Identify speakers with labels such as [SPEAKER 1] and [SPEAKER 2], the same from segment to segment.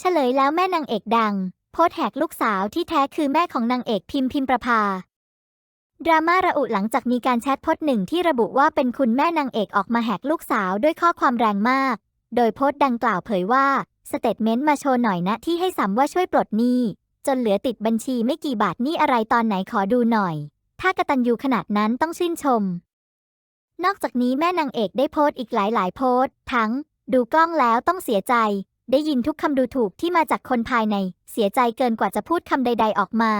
[SPEAKER 1] เฉลยแล้วแม่นางเอกดัง โพสแหกลูกสาวที่แท้คือแม่ของนางเอกพิมพิมประภา ดราม่าระอุหลังจากมีการแชทโพสหนึ่งที่ระบุว่าเป็นคุณแม่นางเอกออกมาแหกลูกสาวด้วยข้อความแรงมาก โดยโพสดังกล่าวเผยว่าสเตทเมนต์มาโชว์หน่อยนะที่ให้สัมว่าช่วยปลดหนี้ จนเหลือติดบัญชีไม่กี่บาทนี่อะไรตอนไหนขอดูหน่อย ถ้ากระตันยูขนาดนั้นต้องชื่นชม นอกจากนี้แม่นางเอกได้โพสต์อีกหลายๆ โพสต์ทั้ง ดูกล้องแล้วต้องเสียใจ ได้ยินทุกคำดูถูกที่มาจากคนภายใน เสียใจเกินกว่าจะพูดคำใด ๆ ออกมา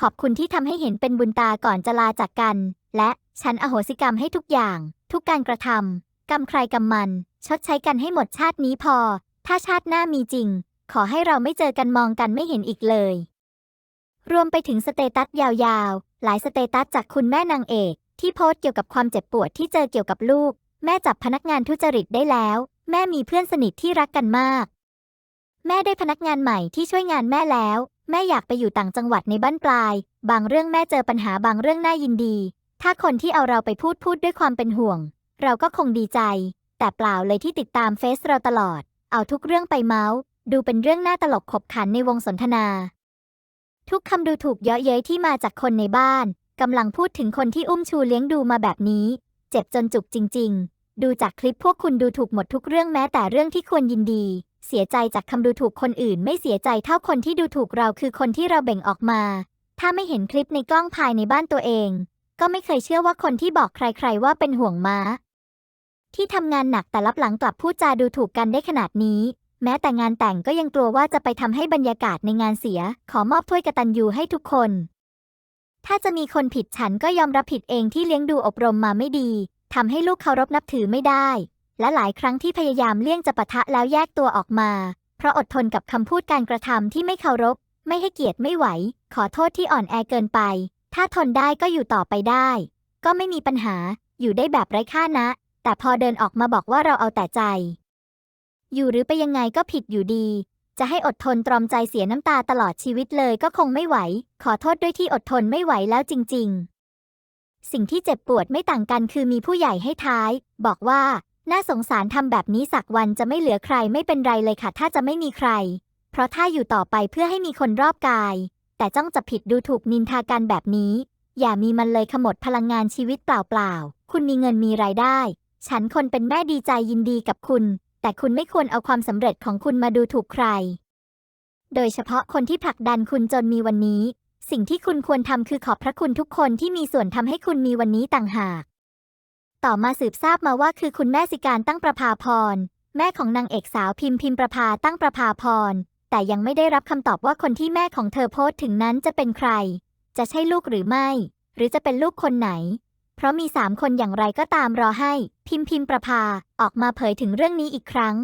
[SPEAKER 1] ขอบคุณที่ทำให้เห็นเป็นบุญตาก่อนจะลาจากกัน และฉันอโหสิกรรมให้ทุกอย่าง ทุกการกระทำกรรมใครกรรมมัน ชดใช้กันให้หมดชาตินี้พอ ถ้าชาติหน้ามีจริง ขอให้เราไม่เจอกันมองกันไม่เห็นอีกเลย รวมไปถึงสเตตัสยาวๆ หลายสเตตัสจากคุณแม่นางเอก ที่โพสต์เกี่ยวกับความเจ็บปวดที่เจอเกี่ยวกับลูก แม่จับพนักงานทุจริตได้แล้ว แม่มีเพื่อนสนิทที่รักกันมาก แม่ได้พนักงานใหม่ที่ช่วยงานแม่แล้ว แม่อยากไปอยู่ต่างจังหวัดในบ้านปลาย บางเรื่องแม่เจอปัญหาบางเรื่องน่ายินดี ถ้าคนที่เอาเราไปพูดพูดด้วยความเป็นห่วง เราก็คงดีใจ แต่เปล่าเลยที่ติดตามเฟซเราตลอด เอาทุกเรื่องไปเมาส์ ดูเป็นเรื่องน่าตลกขบขันในวงสนทนา ทุกคำดูถูกเยาะเย้ยที่มาจากคนในบ้านกำลังพูดถึงคนที่อุ้มชูเลี้ยงดูมาแบบนี้ เจ็บจนจุกจริง ๆ ดูจากคลิปพวกคุณดูถูกหมดทุกเรื่องแม้แต่เรื่องที่ควรยินดี เสียใจจากคำดูถูกคนอื่น ไม่เสียใจเท่าคนที่ดูถูกเราคือคนที่เราเบ่งออกมา ถ้าไม่เห็นคลิปในกล้องภายในบ้านตัวเอง ก็ไม่เคยเชื่อว่าคนที่บอกใครๆว่าเป็นห่วงม้า ที่ทำงานหนักแต่รับหลังกลับพูดจาดูถูกกันได้ขนาดนี้ แม้แต่งานแต่งก็ยังกลัวว่าจะไปทำให้บรรยากาศในงานเสีย ขอมอบถ้วยกตัญญูให้ทุกคน ถ้าจะมีคนผิดฉันก็ยอมรับผิดเองที่เลี้ยงดูอบรมมาไม่ดีทำให้ลูกเคารพนับถือไม่ได้ และหลายครั้งที่พยายามเลี่ยงจะปะทะแล้วแยกตัวออกมา เพราะอดทนกับคำพูดการกระทำที่ไม่เคารพ ไม่ให้เกียรติไม่ไหว ขอโทษที่อ่อนแอเกินไป ถ้าทนได้ก็อยู่ต่อไปได้ ก็ไม่มีปัญหา อยู่ได้แบบไร้ค่านะ แต่พอเดินออกมาบอกว่าเราเอาแต่ใจ อยู่หรือไปยังไงก็ผิดอยู่ดี จะให้อดทนตรอมใจเสียน้ำตาตลอดชีวิตเลยก็คงไม่ไหว ขอโทษด้วยที่อดทนไม่ไหวแล้วจริง ๆ สิ่งที่เจ็บปวดไม่ต่างกันคือมีผู้ใหญ่ให้ท้าย บอกว่า น่าสงสารทำแบบนี้สักวันจะไม่เหลือใครไม่เป็นไรเลยค่ะ ถ้าจะไม่มีใคร เพราะถ้าอยู่ต่อไปเพื่อให้มีคนรอบกาย แต่จ้องจะผิดดูถูกนินทากันแบบนี้ อย่ามีมันเลยขมดพลังงานชีวิตเปล่าๆ คุณมีเงินมีรายได้ ฉันคนเป็นแม่ดีใจยินดีกับคุณ แต่คุณไม่ควรเอาความสำเร็จของคุณมาดูถูกใคร โดยเฉพาะคนที่ผลักดันคุณจนมีวันนี้ สิ่งที่คุณควรทำคือขอบพระคุณทุกคนที่มีส่วนทำให้คุณมีวันนี้ต่างหาก ต่อมาสืบทราบมาว่าคือคุณแม่สิการตั้งประภาพร แม่ของนางเอกสาวพิมพิมประภาตั้งประภาพร แต่ยังไม่ได้รับคำตอบว่าคนที่แม่ของเธอโพสต์ถึงนั้นจะเป็นใคร จะใช่ลูกหรือไม่ หรือจะเป็นลูกคนไหน เพราะมีสามคนอย่างไรก็ตามรอให้ พิมพิมประภาออกมาเผยถึงเรื่องนี้อีกครั้ง